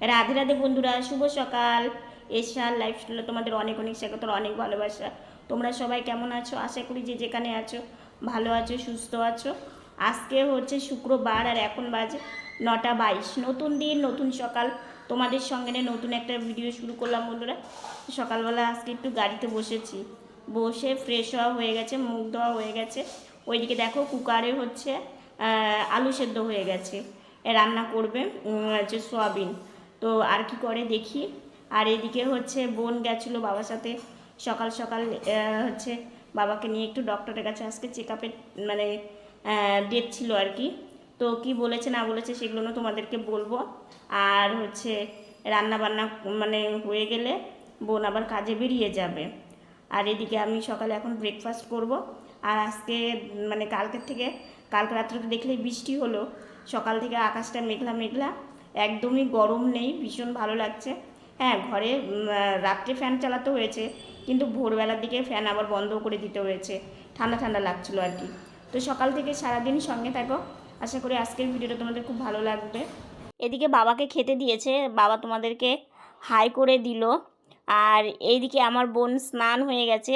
রাধে রাধে বন্ধুরা, শুভ সকাল। এশার লাইফস্টাইলে তোমাদের অনেক অনেক স্বাগত অনেক ভালোবাসা। তোমরা সবাই কেমন আছো? আশা করি যে যেখানে আছো, ভালো আছো, সুস্থ আছো। আজকে হচ্ছে শুক্রবার আর এখন বাজে নটা বাইশ। নতুন দিন, নতুন সকাল। তোমাদের সঙ্গে নিয়ে নতুন একটা ভিডিও শুরু করলাম বন্ধুরা। সকালবেলা আজকে একটু গাড়িতে বসেছি। বসে ফ্রেশ হওয়া হয়ে গেছে, মুখ ধোয়া হয়ে গেছে। ওইদিকে দেখো কুকারে হচ্ছে আলু সেদ্ধ হয়ে গেছে। রান্না করবে হচ্ছে সোয়াবিন। তো আর কি করে দেখি। আর এদিকে হচ্ছে বোন গেছিল বাবার সাথে। সকাল সকাল হচ্ছে বাবাকে নিয়ে একটু ডক্টরের কাছে। আজকে চেক আপের মানে ডেট ছিল আর কি। তো কি বলেছে না বলেছে সেগুলো তোমাদেরকে বলব। আর হচ্ছে রান্না বান্না মানে হয়ে গেলে বোন আবার কাজে বেরিয়ে যাবে। আর এদিকে আমি সকালে এখন ব্রেকফাস্ট করব। আর আজকে মানে কালকের থেকে, কালকে রাত্রে তো দেখলেই বৃষ্টি হলো। সকাল থেকে আকাশটা মেঘলা মেঘলা। একদমই গরম নেই, ভীষণ ভালো লাগছে। হ্যাঁ ঘরে রাত্রে ফ্যান চালাতে হয়েছে, কিন্তু ভোরবেলার দিকে ফ্যান আবার বন্ধ করে দিতে হয়েছে। ঠান্ডা ঠান্ডা লাগছিল আর কি। তো সকাল থেকে সারাদিন সঙ্গে থাকো। আশা করি আজকের ভিডিওটা তোমাদের খুব ভালো লাগবে। এদিকে বাবাকে খেতে দিয়েছে। বাবা তোমাদেরকে হাই করে দিল। আর এইদিকে আমার বোন স্নান হয়ে গেছে।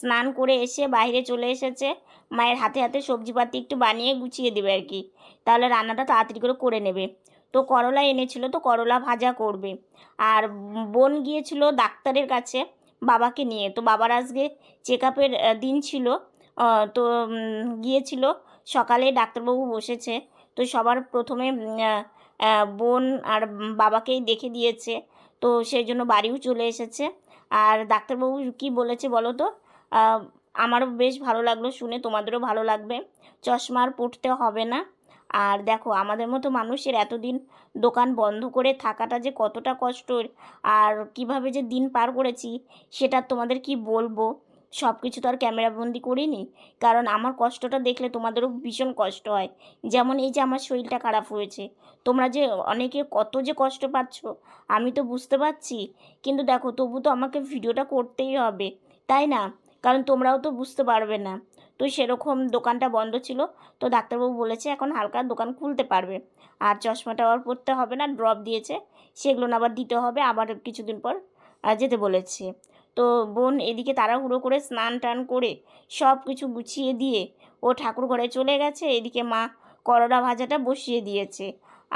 স্নান করে এসে বাইরে চলে এসেছে। মায়ের হাতে হাতে সবজিপাতি একটু বানিয়ে গুছিয়ে দেবে আর কি। তাহলে রান্নাটা তাড়াতাড়ি করে করে নেবে। তো করলা এনেছিল, তো করলা ভাজা করবে। আর বোন গিয়েছিল ডাক্তারের কাছে বাবাকে নিয়ে। তো বাবার আজকে চেক আপের দিন ছিল। তো গিয়েছিল। সকালে ডাক্তারবাবু বসেছে। তো সবার প্রথমে বোন আর বাবাকেই দেখে দিয়েছে। তো সেই জন্য বাড়িও চলে এসেছে। আর ডাক্তারবাবু কি বলেছে বলো তো? আমারও বেশ ভালো লাগল শুনে, তোমাদেরও ভালো লাগবে। চশমা আর পড়তে হবে না। আর দেখো, আমাদের মতো মানুষের এতদিন দোকান বন্ধ করে থাকাটা যে কতটা কষ্টের আর কীভাবে যে দিন পার করেছি, সেটা তোমাদের কি বলব? সব কিছু তো আর ক্যামেরাবন্দি করিনি। কারণ আমার কষ্টটা দেখলে তোমাদেরও ভীষণ কষ্ট হয়। যেমন এই যে আমার শরীরটা খারাপ হয়েছে। তোমরা যে অনেকে কত যে কষ্ট পাচ্ছ, আমি তো বুঝতে পারছি। কিন্তু দেখো, তবু তো আমাকে ভিডিওটা করতেই হবে, তাই না? কারণ তোমরাও তো বুঝতে পারবে না। তো সেরকম দোকানটা বন্ধ ছিল। তো ডাক্তারবাবু বলেছে, এখন হালকা দোকান খুলতে পারবে। আর চশমাটা আবার পরতে হবে না ড্রপ দিয়েছে। সেগুলো আবার দিতে হবে, আবার কিছুদিন পর যেতে বলেছে। তো বোন এদিকে তাড়াহুড়ো করে স্নান টান করে সব কিছু গুছিয়ে দিয়ে ও ঠাকুর ঘরে চলে গেছে। এদিকে মা করলা ভাজাটা বসিয়ে দিয়েছে।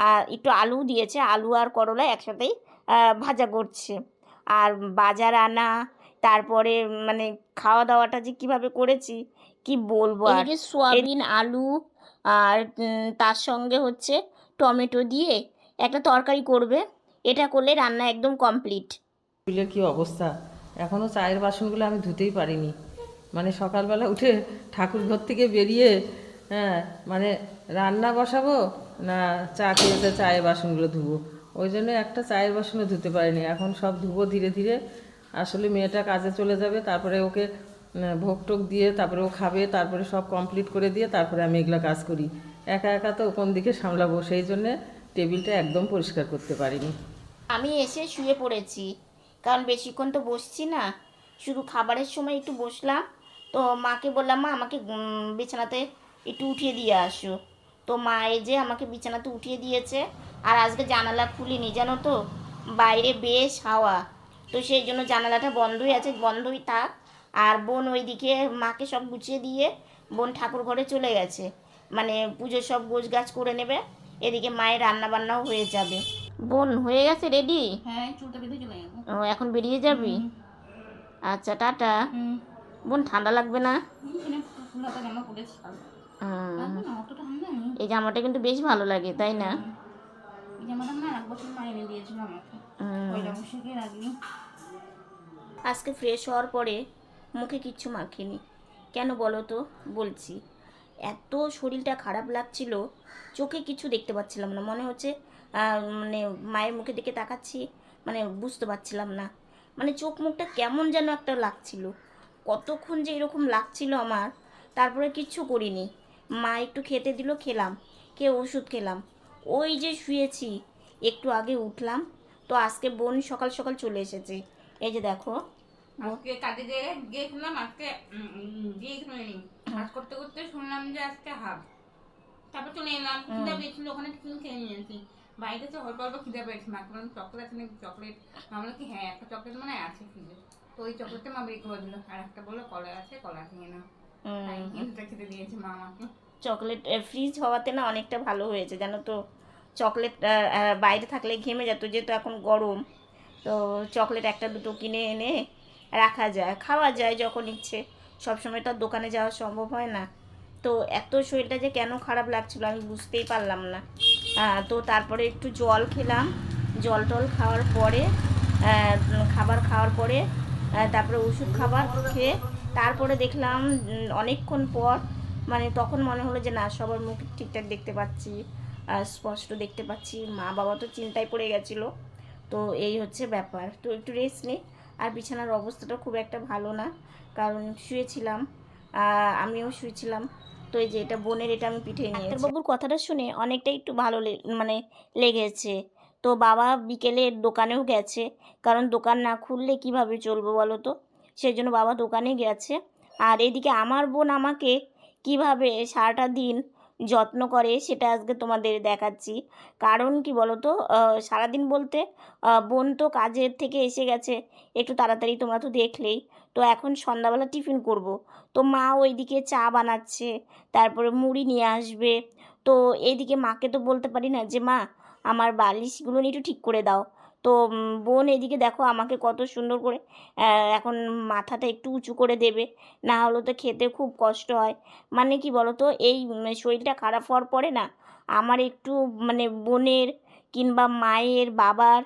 আর একটু আলু দিয়েছে। আলু আর করলা একসাথেই ভাজা করছে। আর বাজার আনা, তারপরে মানে খাওয়া দাওয়াটা যে কীভাবে করেছি কি বলব আর? সোয়াবিন আলু আর তার সঙ্গে হচ্ছে টমেটো দিয়ে একটা তরকারি করবে। এটা করলে রান্না একদম কমপ্লিট। টেবিলের কি অবস্থা? এখনও চায়ের বাসনগুলো আমি ধুতেই পারিনি। মানে সকালবেলা উঠে ঠাকুর ঘর থেকে বেরিয়ে হ্যাঁ মানে রান্না বসাবো না চা খেয়েতে চায়ের বাসনগুলো ধুবো? ওই জন্য একটা চায়ের বাসনও ধুতে পারিনি। এখন সব ধুবো ধীরে ধীরে। আসলে মেয়েটা কাজে চলে যাবে তারপরে ওকে ভোগ টোক দিয়ে তারপরে ও খাবে, তারপরে সব কমপ্লিট করে দিয়ে তারপরে আমি এগুলো কাজ করি। একা একা তো কোন দিকে সামলাবো সেই জন্যে টেবিলটা একদম পরিষ্কার করতে পারিনি। আমি এসে শুয়ে পড়েছি, কারণ বেশিক্ষণ তো বসছি না। শুধু খাবারের সময় একটু বসলাম, তো মাকে বললাম, মা, আমাকে বিছানাতে একটু উঠিয়ে দিয়ে আসো। তো মা এই যে আমাকে বিছানাতে উঠিয়ে দিয়েছে, আর আজকে জানালা খুলিনি, জানো তো? বাইরে বেশ হাওয়া। তো সেই জন্য জানালাটা বন্ধই আছে, বন্ধই থাক। আর বোন ওইদিকে মাকে সব গুছিয়ে দিয়ে বোন ঠাকুর ঘরে চলে গেছে। মানে পুজোর সব গোছ গাছ করে নেবে এদিকে মায়ের রান্না বান্নাও হয়ে যাবে। বোন হয়ে গেছে রেডি হ্যাঁ চুলটা বেঁধে চলে যাব ও এখন বেরিয়ে যাবি? আচ্ছা টাটা। বোন ঠান্ডা লাগবে না? এই জামাটা কিন্তু বেশ ভালো লাগে তাই না? আজকে ফ্রেশ হওয়ার পরে মুখে কিচ্ছু মাখিনি। কেন বলো তো? বলছি। এত শরীরটা খারাপ লাগছিল, চোখে কিছু দেখতে পাচ্ছিলাম না। মনে হচ্ছে মানে মায়ের মুখে দিকে তাকাচ্ছি মানে বুঝতে পারছিলাম না। মানে চোখ মুখটা কেমন যেন একটা লাগছিল। কতক্ষণ যে এরকম লাগছিল আমার, তারপরে কিচ্ছু করিনি। মা একটু খেতে দিল, খেলাম। খেয়ে ওষুধ খেলাম। ওই যে শুয়েছি, একটু আগে উঠলাম। তো আজকে বোন সকাল সকাল চলে এসেছে। এই যে দেখো আজকে কাজে গিয়ে গিয়েছিলাম আজকে দিয়ে কাজ করতে করতে শুনলাম যে আজকে হাফ। তারপর চলে এলাম খিদে পেয়েছিল ওখানে টিফিন খেয়ে নিয়েছি। বাড়িতে তো অল্প অল্প খিদে পেয়েছে মাকে বললাম চকলেট আছে নাকি চকলেট মা কি হ্যাঁ একটা চকলেট মানে আছে খিদে। তো ওই চকলেটটা মা বের করে দিল আর একটা বলল কলা আছে কলা খেয়ে নাও। এটা খেতে দিয়েছে মা আমাকে। চকলেট ফ্রিজ হওয়াতে না অনেকটা ভালো হয়েছে জানো তো? চকলেট বাইরে থাকলে ঘেমে যেত যেহেতু এখন গরম। তো চকলেট একটা দুটো কিনে এনে রাখা যায়, খাওয়া যায় যখন ইচ্ছে। সবসময় তো আর দোকানে যাওয়া সম্ভব হয় না। তো এত শরীরটা যে কেন খারাপ লাগছিল আমি বুঝতেই পারলাম না। তো তারপরে একটু জল খেলাম। জল টল খাওয়ার পরে খাবার খাওয়ার পরে তারপরে ওষুধ খাবার খেয়ে তারপরে দেখলাম অনেকক্ষণ পর মানে তখন মনে হলো যে না, সবার মুখ ঠিকঠাক দেখতে পাচ্ছি স্পষ্ট দেখতে পাচ্ছি। মা বাবা তো চিন্তায় পড়ে গেছিল। তো এই হচ্ছে ব্যাপার। তো একটু রেস্ট নিই। আর বিছানার অবস্থাটা খুব একটা ভালো না, কারণ শুয়েছিলাম আমিও শুয়েছিলাম। তো এই যে এটা বোনের, এটা আমি পিঠে নিয়ে বাবুর কথাটা শুনে অনেকটা একটু ভালো মানে লেগেছে। তো বাবা বিকেলে দোকানেও গেছে, কারণ দোকান না খুললে কীভাবে চলবো বলো তো? সেই জন্য বাবা দোকানে গেছে। আর এদিকে আমার বোন আমাকে কীভাবে সারাটা দিন যত্ন করে সেটা আজকে তোমাদের দেখাচ্ছি। কারণ কি বলো তো সারাদিন বলতে বোন তো কাজের থেকে এসে গেছে, একটু তাড়াতাড়ি তোমরা তো দেখলেই। তো এখন সন্ধ্যাবেলা টিফিন করব। তো মা ওইদিকে চা বানাচ্ছে, তারপরে মুড়ি নিয়ে আসবে। তো এইদিকে মাকে তো বলতে পারি না যে, মা, আমার বালিশগুলো একটু ঠিক করে দাও। তো বোন এদিকে দেখো আমাকে কত সুন্দর করে এখন মাথাটা একটু উঁচু করে দেবে। না হলে তো খেতে খুব কষ্ট হয়। মানে কি বলো তো এই শরীরটা খারাপ হওয়ার পরে না, আমার একটু মানে বোনের কিংবা মায়ের বাবার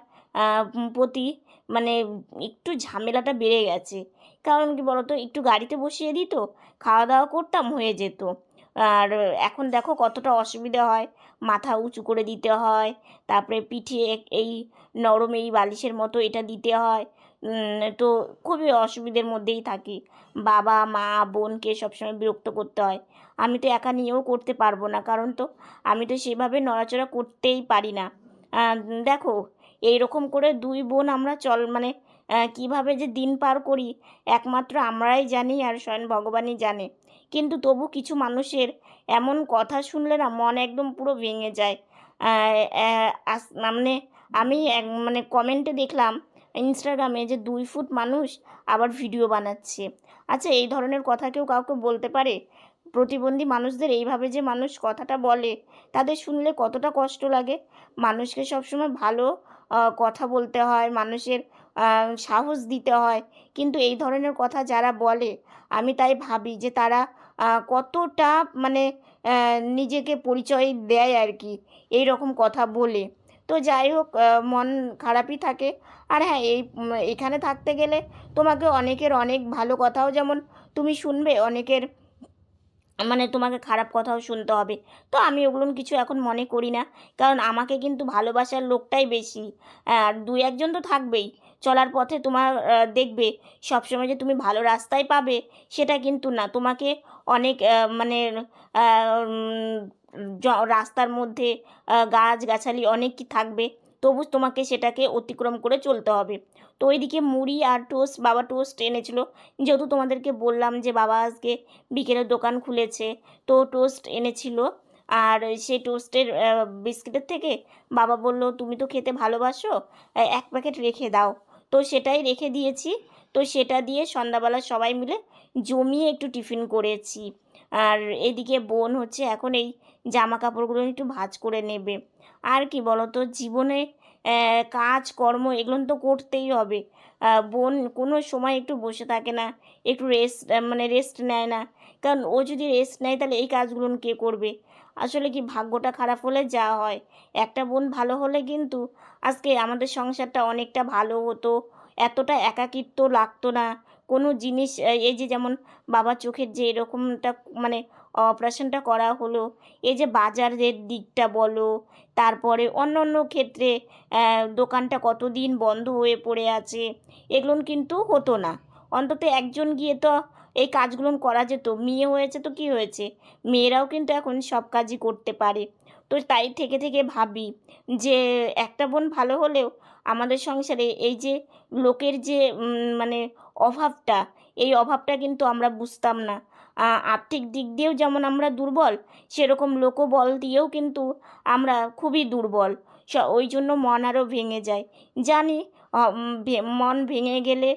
প্রতি মানে একটু ঝামেলাটা বেড়ে গেছে। কারণ কি বলো তো একটু গাড়িতে বসিয়ে দিত, খাওয়া দাওয়া করতাম, হয়ে যেত। আর এখন দেখো কতটা অসুবিধা হয়। মাথা উঁচু করে দিতে হয়। তারপরে পিঠে এই নরম এই বালিশের মতো এটা দিতে হয়। তো খুবই অসুবিধের মধ্যেই থাকি। বাবা, মা, বোনকে সবসময় বিরক্ত করতে হয়। আমি তো একা নিয়েও করতে পারব না। কারণ তো আমি তো সেভাবে নড়াচড়া করতেই পারি না। দেখো এই রকম করে দুই বোন আমরা চল মানে কীভাবে যে দিন পার করি, একমাত্র আমরাই জানি আর স্বয়ং ভগবানই জানে। কিন্তু তবু কিছু মানুষের এমন কথা শুনলে না মন একদম পুরো ভেঙে যায়। মানে আমি এক মানে কমেন্টে দেখলাম ইনস্টাগ্রামে যে দুই ফুট মানুষ আবার ভিডিও বানাচ্ছে। আচ্ছা এই ধরনের কথা কেউ কাউকে বলতে পারে? প্রতিবন্ধী মানুষদের এইভাবে যে মানুষ কথাটা বলে, তাদের শুনলে কতটা কষ্ট লাগে? মানুষকে সবসময় ভালো কথা বলতে হয়, মানুষের সাহস দিতে হয়। কিন্তু এই ধরনের কথা যারা বলে, আমি তাই ভাবি যে তারা কতটা মানে নিজেকে পরিচয় দেয় আর কি এই রকম কথা বলে। তো যাই হোক মন খারাপই থাকে। আর হ্যাঁ এই এখানে থাকতে গেলে তোমাকে অনেকের অনেক ভালো কথাও যেমন তুমি শুনবে, অনেকের মানে তোমাকে খারাপ কথাও শুনতে হবে। তো আমি ওগুলো কিছু এখন মনে করি না, কারণ আমাকে কিন্তু ভালোবাসার লোকটাই বেশি। আর দুই একজন তো থাকবেই। চলার পথে তোমার দেখবে সবসময় যে তুমি ভালো রাস্তায় পাবে সেটা কিন্তু না। তোমাকে অনেক মানে রাস্তার মধ্যে গাছগাছালি অনেক কি থাকবে, তবু তোমাকে সেটাকে অতিক্রম করে চলতে হবে। তো ওইদিকে মুড়ি আর টোস্ট, বাবা টোস্ট এনেছিল। যেহেতু তোমাদেরকে বললাম যে বাবা আজকে বিকেলের দোকান খুলেছে, তো টোস্ট এনেছিল। আর সেই টোস্টের বিস্কিটের থেকে বাবা বলল, তুমি তো খেতে ভালোবাসো এক প্যাকেট রেখে দাও। তো সেটাই রেখে দিয়েছি। তো সেটা দিয়ে সন্ধ্যাবেলা সবাই মিলে জমিয়ে একটু টিফিন করেছি। আর এদিকে বোন হচ্ছে এখন এই জামা কাপড়গুলো একটু ভাজ করে নেবে। আর কি বলো তো জীবনে কাজ, কর্ম এগুলো তো করতেই হবে। বোন কোনো সময় একটু বসে থাকে না, একটু রেস্ট মানে রেস্ট নেয় না। কারণ ও যদি রেস্ট নেয় তাহলে এই কাজগুলো কে করবে? আসলে কি ভাগ্যটা খারাপ হলে যা হয়? একটা বোন ভালো হলে কিন্তু আজকে আমাদের সংসারটা অনেকটা ভালো হতো। এতটা একাকিত্ব লাগতো না। কোনো জিনিস, এই যে যেমন বাবার চোখের যে এরকমটা মানে অপারেশনটা করা হলো, এই যে বাজারের দিকটা বলো, তারপরে অন্য অন্য ক্ষেত্রে দোকানটা কতদিন বন্ধ হয়ে পড়ে আছে, এগুলো কিন্তু হতো না। অন্তত একজন গিয়ে তো এই কাজগুলো করা যেত। মেয়ে হয়েছে তো কি হয়েছে? মেয়েরাও কিন্তু এখন সব কাজই করতে পারে। তো তাই থেকে থেকে ভাবি যে, একটা বোন ভালো হলেও আমাদের সংসারে এই যে লোকের যে মানে অভাবটা, এই অভাবটা কিন্তু আমরা বুঝতাম না। আর্থিক দিক দিয়েও যেমন আমরা দুর্বল, সেরকম লোকবল দিয়েও কিন্তু আমরা খুবই দুর্বল। স- ওই জন্য মন আরও ভেঙে যায়। জানি মন ভেঙে গেলে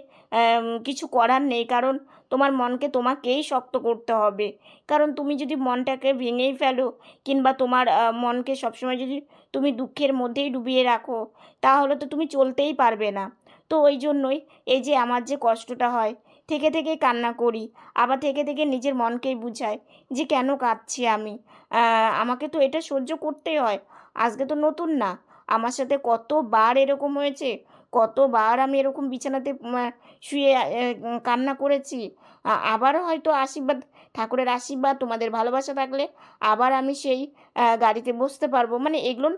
কিছু করার নেই। কারণ তোমার মনকে তোমাকেই শক্ত করতে হবে। কারণ তুমি যদি মনটাকে ভেঙেই ফেলো কিংবা তোমার মনকে সবসময় যদি তুমি দুঃখের মধ্যেই ডুবিয়ে রাখো, তাহলে তো তুমি চলতেই পারবে না। তো ওই জন্যই এই যে আমার যে কষ্টটা হয়, থেকে থেকে কান্না করি, আবার থেকে থেকে নিজের মনকেই বুঝাই যে কেন কাঁদছি আমি। আমাকে তো এটা সহ্য করতেই হয়। আজকে তো নতুন না। আমার সাথে কতবার এরকম হয়েছে? কতবার আমি এরকম বিছানাতে শুয়ে কান্না করেছি। আবারও হয়তো আশীর্বাদ, ঠাকুরের আশীর্বাদ, তোমাদের ভালোবাসা থাকলে আবার আমি সেই গাড়িতে বসতে পারব। মানে এগুলো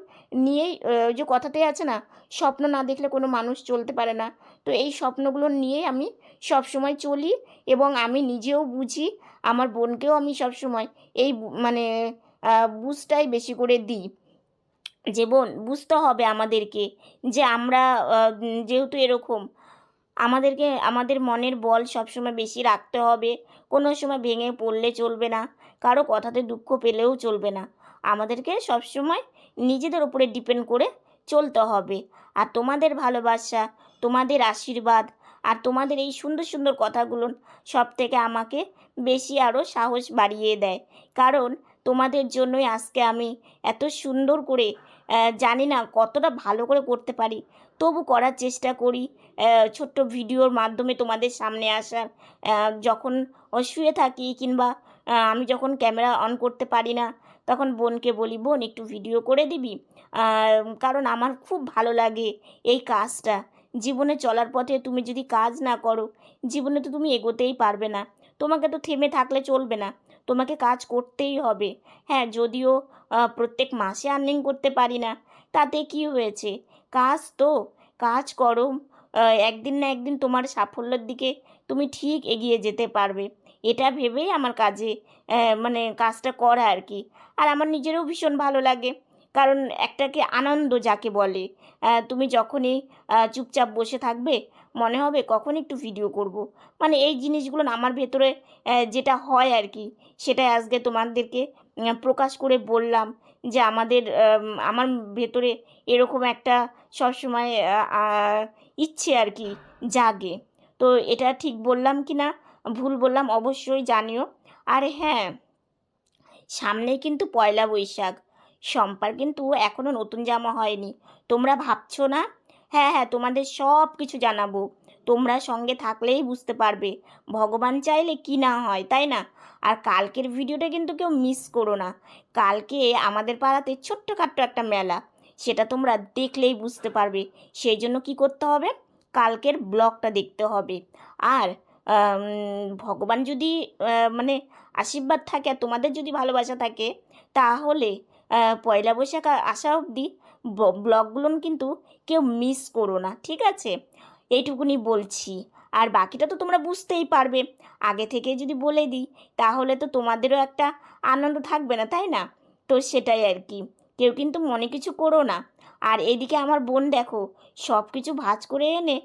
নিয়েই ওই যে কথাতেই আছে না, স্বপ্ন না দেখলে কোনো মানুষ চলতে পারে না। তো এই স্বপ্নগুলো নিয়েই আমি সব সময় চলি এবং আমি নিজেও বুঝি, আমার বোনকেও আমি সব সময় এই মানে বুঝটাই বেশি করে দিই। যে বোন বুঝতে হবে আমাদেরকে যে আমরা যেহেতু এরকম, আমাদেরকে, আমাদের মনের বল সবসময় বেশি রাখতে হবে। কোনো সময় ভেঙে পড়লে চলবে না, কারও কথাতে দুঃখ পেলেও চলবে না। আমাদেরকে সবসময় নিজেদের উপরে ডিপেন্ড করে চলতে হবে। আর তোমাদের ভালোবাসা, তোমাদের আশীর্বাদ আর তোমাদের এই সুন্দর সুন্দর কথাগুলো সব থেকে আমাকে বেশি আরও সাহস বাড়িয়ে দেয়। কারণ তোমাদের জন্যই আজকে আমি এত সুন্দর করে জানি না কতটা ভালো করে করতে পারি। তবু করার চেষ্টা করি ছোট্ট ভিডিওর মাধ্যমে তোমাদের সামনে আসার। যখন শুয়ে থাকি কিংবা আমি যখন ক্যামেরা অন করতে পারি না, তখন বোনকে বলি, বোন, একটু ভিডিও করে দিবি? কারণ আমার খুব ভালো লাগে এই কাজটা। জীবনে চলার পথে তুমি যদি কাজ না করো, জীবনে তো তুমি এগোতেই পারবে না। তোমাকে তো থেমে থাকলে চলবে না। তোমাকে কাজ করতেই হবে। হ্যাঁ যদিও প্রত্যেক মাসে আর্নিং করতে পারি না। তাতে কি হয়েছে? কাজ তো, কাজ করো। একদিন না একদিন তোমার সাফল্যের দিকে তুমি ঠিক এগিয়ে যেতে পারবে। এটা ভেবেই আমার কাজে মানে কাজটা করা আর কি। আর আমার নিজেরও ভীষণ ভালো লাগে। কারণ একটাকে আনন্দ যাকে বলে। তুমি যখনই চুপচাপ বসে থাকবে মনে হবে কখন একটু ভিডিও করব। মানে এই জিনিসগুলো আমার ভেতরে যেটা হয় আর কি, সেটাই আজকে তোমাদেরকে প্রকাশ করে বললাম যে আমাদের আমার ভেতরে এরকম একটা সবসময় ইচ্ছে আর কি জাগে। তো এটা ঠিক বললাম কি না, ভুল বললাম অবশ্যই জানিও। আর হ্যাঁ সামনেই কিন্তু পয়লা বৈশাখ শম্পার কিন্তু এখনও নতুন জামা হয়নি। তোমরা ভাবছ না হ্যাঁ হ্যাঁ তোমাদের সব কিছু জানাব। তোমরা সঙ্গে থাকলেই বুঝতে পারবে। ভগবান চাইলে কি না হয়, তাই না? আর কালকের ভিডিওটা কিন্তু কেউ মিস করো না। কালকে আমাদের পাড়াতে ছোট্টখাট্ট একটা মেলা, সেটা তোমরা দেখলেই বুঝতে পারবে। সেই জন্য কি করতে হবে? কালকের ব্লগটা দেখতে হবে। আর ভগবান যদি মানে আশীর্বাদ থাকে আর তোমাদের যদি ভালোবাসা থাকে, তাহলে পয়লা বৈশাখ আসা অবধি ব্লগগুলো কিন্তু কেউ মিস করো না, ঠিক আছে? এইটুকুনি বলছি। আর বাকিটা তো তোমরা বুঝতেই পারবে। আগে থেকে যদি বলে দিই, তাহলে তো তোমাদেরও একটা আনন্দ থাকবে না, তাই না? তো সেটাই আর কি। কেউ কিন্তু মনে কিছু করো না। আর এদিকে আমার বোন দেখো সব কিছু ভাজ করে এনে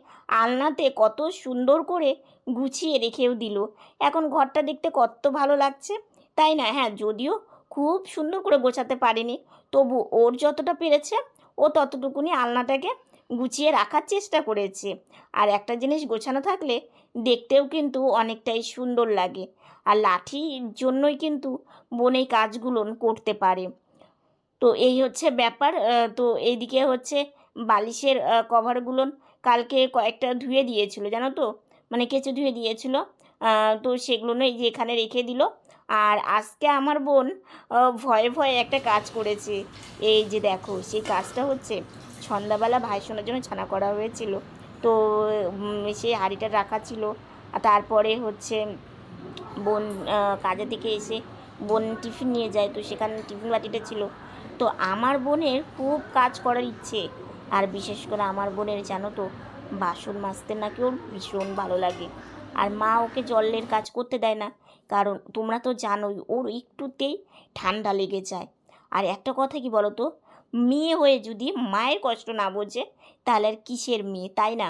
আলনাতে কত সুন্দর করে গুছিয়ে রেখেও দিল। এখন ঘরটা দেখতে কত ভালো লাগছে, তাই না? হ্যাঁ যদিও খুব সুন্দর করে গোছাতে পারেনি। তবু ওর যতটা পেরেছে, ও ততটুকুনি আলনাটাকে গুছিয়ে রাখার চেষ্টা করেছে। আর একটা জিনিস গোছানো থাকলে দেখতেও কিন্তু অনেকটাই সুন্দর লাগে। আর লাঠির জন্যই কিন্তু বনে কাজগুলো করতে পারে। তো এই হচ্ছে ব্যাপার। তো এইদিকে হচ্ছে বালিশের কভারগুলো কালকে কয়েকটা ধুয়ে দিয়েছিল, জানো তো? মানে কেচে ধুয়ে দিয়েছিল। তো সেগুলো এই যে এখানে রেখে দিল। আর আজকে আমার বোন ভয়ে ভয়ে একটা কাজ করেছে। এই যে দেখো, সেই কাজটা হচ্ছে সন্ধ্যাবেলা ভাই শোনার জন্য ছানা করা হয়েছিল। তো সেই হাঁড়িটা রাখা ছিল। তারপরে হচ্ছে বোন কাজে থেকে এসে বোন টিফিন নিয়ে যায়। তো সেখানে টিফিন বাটিটা ছিল। তো আমার বোনের খুব কাজ করার ইচ্ছে। আর বিশেষ করে আমার বোনের, জানো তো, বাসন মাজতে নাকি ওর ভীষণ ভালো লাগে। আর মা ওকে জলের কাজ করতে দেয় না। কারণ তোমরা তো জানোই, ওর একটুতেই ঠান্ডা লেগে যায়। আর একটা কথা কি বলো তো মেয়ে হয়ে যদি মায়ের কষ্ট না বোঝে, তাহলে আর কিসের মেয়ে? তাই না?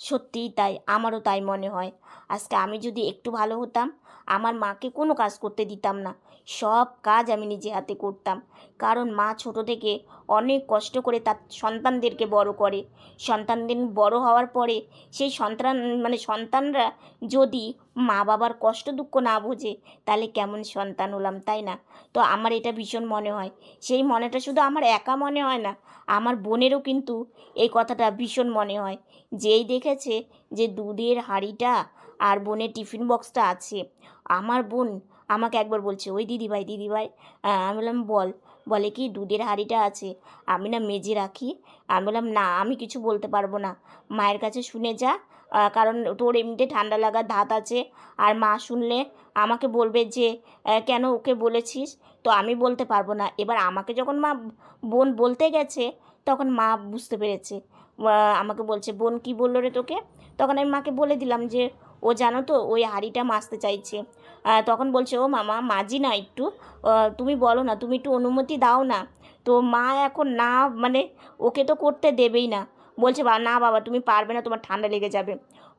সত্যিই তাই, আমারও তাই মনে হয়। আজকে আমি যদি একটু ভালো হতাম, আমার মাকে কোনো কাজ করতে দিতাম না। সব কাজ আমি নিজে হাতে করতাম। কারণ মা ছোট থেকে অনেক কষ্ট করে তার সন্তানদেরকে বড় করে। সন্তানদের বড় হওয়ার পরে সেই সন্তান মানে সন্তানরা যদি মা বাবার কষ্ট দুঃখ না বোঝে, তাহলে কেমন সন্তান হলাম, তাই না? তো আমার এটা ভীষণ মনে হয়। সেই মনেটা শুধু আমার একা মনে হয় না, আমার বোনেরও কিন্তু এই কথাটা ভীষণ মনে হয়। যেই দেখেছে যে দুধের হাঁড়িটা আর বোনের টিফিন বক্সটা আছে, আমার বোন আমাকে একবার বলছে, ওই দিদিভাই দিদিভাই আমি বললাম, বল। বলে কি, দুধের হাঁড়িটা আছে, আমি না মেজে রাখি। আমি বললাম, না, আমি কিছু বলতে পারব না। মায়ের কাছে শুনে যা কারণ তোর এমনিতে ঠান্ডা লাগার ধাত আছে। আর মা শুনলে আমাকে বলবে যে কেন ওকে বলেছিস? তো আমি বলতে পারব না। এবার আমাকে যখন মা বোন বলতে গেছে, তখন মা বুঝতে পেরেছে। আমাকে বলছে, বোন কি বলল রে তোকে? তখন আমি মাকে বলে দিলাম যে ও জানো তো, ওই হাঁড়িটা মাজতে চাইছে। তখন বলছে, ও মামা, মাজি না একটু। তুমি বলো না, তুমি একটু অনুমতি দাও না। তো মা এখন না মানে ওকে তো করতে দেবেই না। বলছে, বা, না বাবা, তুমি পারবে না, তোমার ঠান্ডা লেগে যাবে।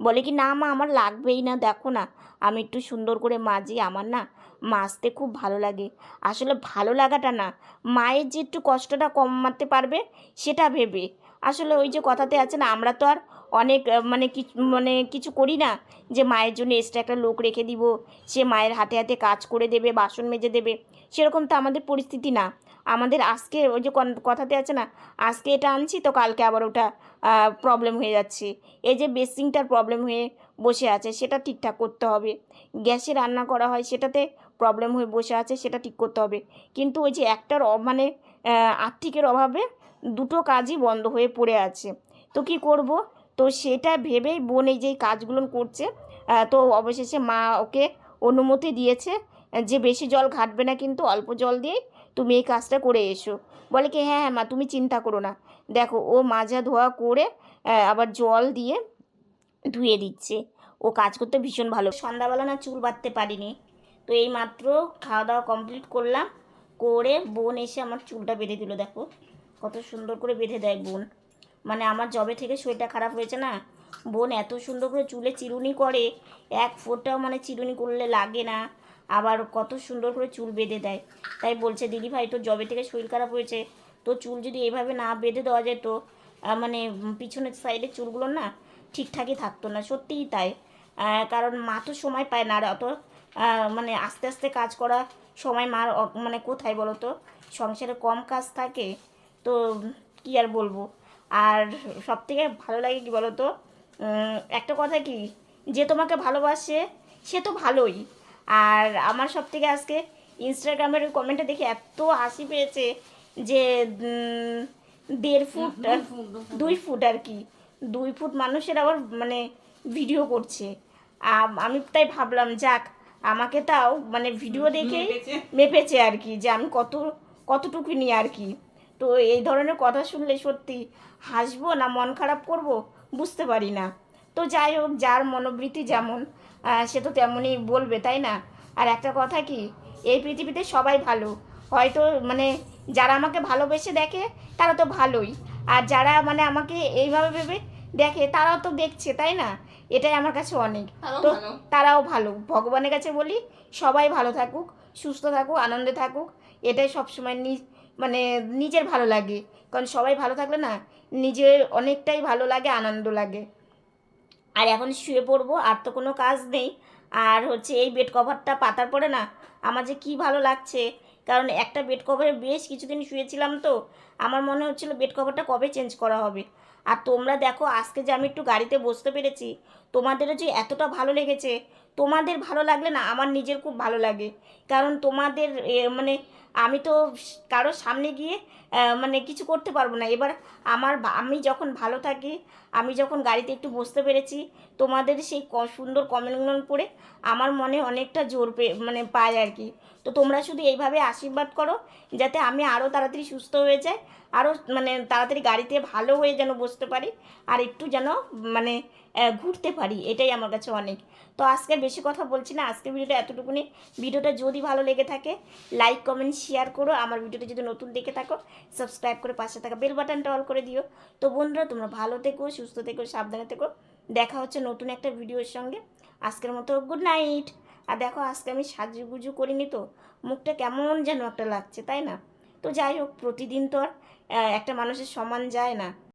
বলে কি, না মা, আমার লাগবেই না, দেখো না। আমি একটু সুন্দর করে মাজি, আমার না মাজতে খুব ভালো লাগে। আসলে ভালো লাগাটা না, মায়ের যে একটু কষ্টটা কমাতে পারবে, সেটা ভেবে। আসলে ওই যে কথাতে আছে না, আমরা তো আর অনেক মানে কিছু মানে কিছু করি না যে মায়ের জন্য এক্সট্রা একটা লোক রেখে দিব, সে মায়ের হাতে হাতে কাজ করে দেবে, বাসন মেজে দেবে, সেরকম তো আমাদের পরিস্থিতি না। আমাদের আজকে ওই যে কথাতে আছে না, আজকে এটা আনছি তো কালকে আবার ওটা প্রবলেম হয়ে যাচ্ছে। এই যে বেসিংটার প্রবলেম হয়ে বসে আছে, সেটা ঠিকঠাক করতে হবে। গ্যাসে রান্না করা হয়, সেটাতে প্রবলেম হয়ে বসে আছে, সেটা ঠিক করতে হবে। কিন্তু ওই যে একটার মানে আর্থিকের অভাবে দুটো কাজই বন্ধ হয়ে পড়ে আছে। তো কি করব? তো সেটা ভেবেই বোন এই যে কাজগুলো করছে তো অবশেষে মা ওকে অনুমতি দিয়েছে, যে বেশি জল ঘাটবে না কিন্তু অল্প জল দিয়েই তুমি এই কাজটা করে এসো। বলে কি হ্যাঁ হ্যাঁ মা, তুমি চিন্তা করো না। দেখো, ও মাজা ধোয়া করে আবার জল দিয়ে ধুয়ে দিচ্ছে। ও কাজ করতে ভীষণ ভালো। সন্ধ্যাবেলা না চুল বাঁধতে পারিনি। তো এই মাত্র খাওয়া দাওয়া কমপ্লিট করলাম, করে বোন এসে আমার চুলটা বেঁধে দিল, দেখো। কত সুন্দর করে বেঁধে দেয় বোন। মানে আমার জবে থেকে শরীরটা খারাপ হয়েছে না? বোন এত সুন্দর করে চুলে চিরুনি করে, এক ফোঁটাও মানে চিরুনি করলে লাগে না। আবার কত সুন্দর করে চুল বেঁধে দেয়। তাই বলছে, দিদি ভাই, তোর জবে থেকে শরীর খারাপ হয়েছে। তো চুল যদি এইভাবে না বেঁধে দেওয়া যেত মানে পিছনের সাইডের চুলগুলো না ঠিকঠাকই থাকতো না। সত্যিই তাই। কারণ মা তো সময় পায় না আর অত মানে আস্তে আস্তে কাজ করা সময় মার মানে কোথায় বলো তো সংসারে কম কাজ থাকে। তো কি আর বলব? আর সব থেকে ভালো লাগে কি বলো তো একটা কথা কি? যে তোমাকে ভালোবাসে সে তো ভালোই। আর আমার সব থেকে আজকে ইনস্টাগ্রামের ওই কমেন্টটা দেখে এত হাসি পেয়েছে যে দেড় ফুট দুই ফুট আর কি। দুই ফুট মানুষের আবার মানে ভিডিও করছে। আমি তাই ভাবলাম যাক আমাকে তাও মানে ভিডিও দেখেই মেপেছে। মেপেছে আর কি যে আমি কত কতটুকু নিয়ে আর কি। তো এই ধরনের কথা শুনলে সত্যি হাসবো না মন খারাপ করব? বুঝতে পারি না। তো যাই হোক যার মনোবৃত্তি যেমন সে তো তেমনই বলবে তাই না? আর একটা কথা কি এই পৃথিবীতে সবাই ভালো। হয়তো মানে যারা আমাকে ভালোবেসে দেখে তারা তো ভালোই। আর যারা মানে আমাকে এইভাবে ভেবে দেখে তারাও তো দেখছে তাই না? এটাই আমার কাছে অনেক। তো তারাও ভালো। ভগবানের কাছে বলি সবাই ভালো থাকুক সুস্থ থাকুক আনন্দে থাকুক। এটাই সবসময় নি মানে নিজের ভালো লাগে। কারণ সবাই ভালো থাকলে না নিজের অনেকটাই ভালো লাগে, আনন্দ লাগে। আর এখন শুয়ে পড়ব, আর তো কোনো কাজ নেই। আর হচ্ছে এই বেড কভারটা পাতার পরে না আমার যে কী ভালো লাগছে। কারণ একটা বেড কভারে বেশ কিছুদিন শুয়েছিলাম তো, আমার মনে হচ্ছিল বেড কভারটা কবে চেঞ্জ করা হবে। আর তোমরা দেখো আজকে যে আমি একটু গাড়িতে বসতে পেরেছি, তোমাদেরও যে এতটা ভালো লেগেছে, তোমাদের ভালো লাগলে না আমার নিজের খুব ভালো লাগে। কারণ তোমাদের মানে আমি তো কারোর সামনে গিয়ে মানে কিছু করতে পারব না। এবার আমার আমি যখন ভালো থাকি, আমি যখন গাড়িতে একটু বসতে পেরেছি, তোমাদের সেই সুন্দর কমেন্টগুলো পড়ে আমার মনে অনেকটা জোর পে মানে পায় আর কি। তো তোমরা শুধু এইভাবে আশীর্বাদ করো, যাতে আমি আরও তাড়াতাড়ি সুস্থ হয়ে যাই আরও মানে তাড়াতাড়ি গাড়িতে ভালো হয়ে যেন বসতে পারি, আর একটু যেন মানে ঘুরতে পারি, এটাই আমার কাছে অনেক। তো আজকে বেশি কথা বলছি না, আজকের ভিডিওটা এতটুকুনি। ভিডিওটা যদি ভালো লেগে থাকে লাইক কমেন্ট শেয়ার করো, আমার ভিডিওটা যদি নতুন দেখে থাকো সাবস্ক্রাইব করে পাশে থাকা বেল বাটনটা অল করে দিও। তো বন্ধুরা, তোমরা ভালো থেকো, সুস্থ থেকো, সাবধানে থেকো। দেখা হচ্ছে নতুন একটা ভিডিওর সঙ্গে। আজকের মতো গুড নাইট আর দেখো, আজকে আমি সাজুগুজু করিনি তো, মুখটা কেমন যেন একটা লাগছে, তাই না? তো যাই হোক, প্রতিদিন তো আর একটা মানুষের সমান যায় না।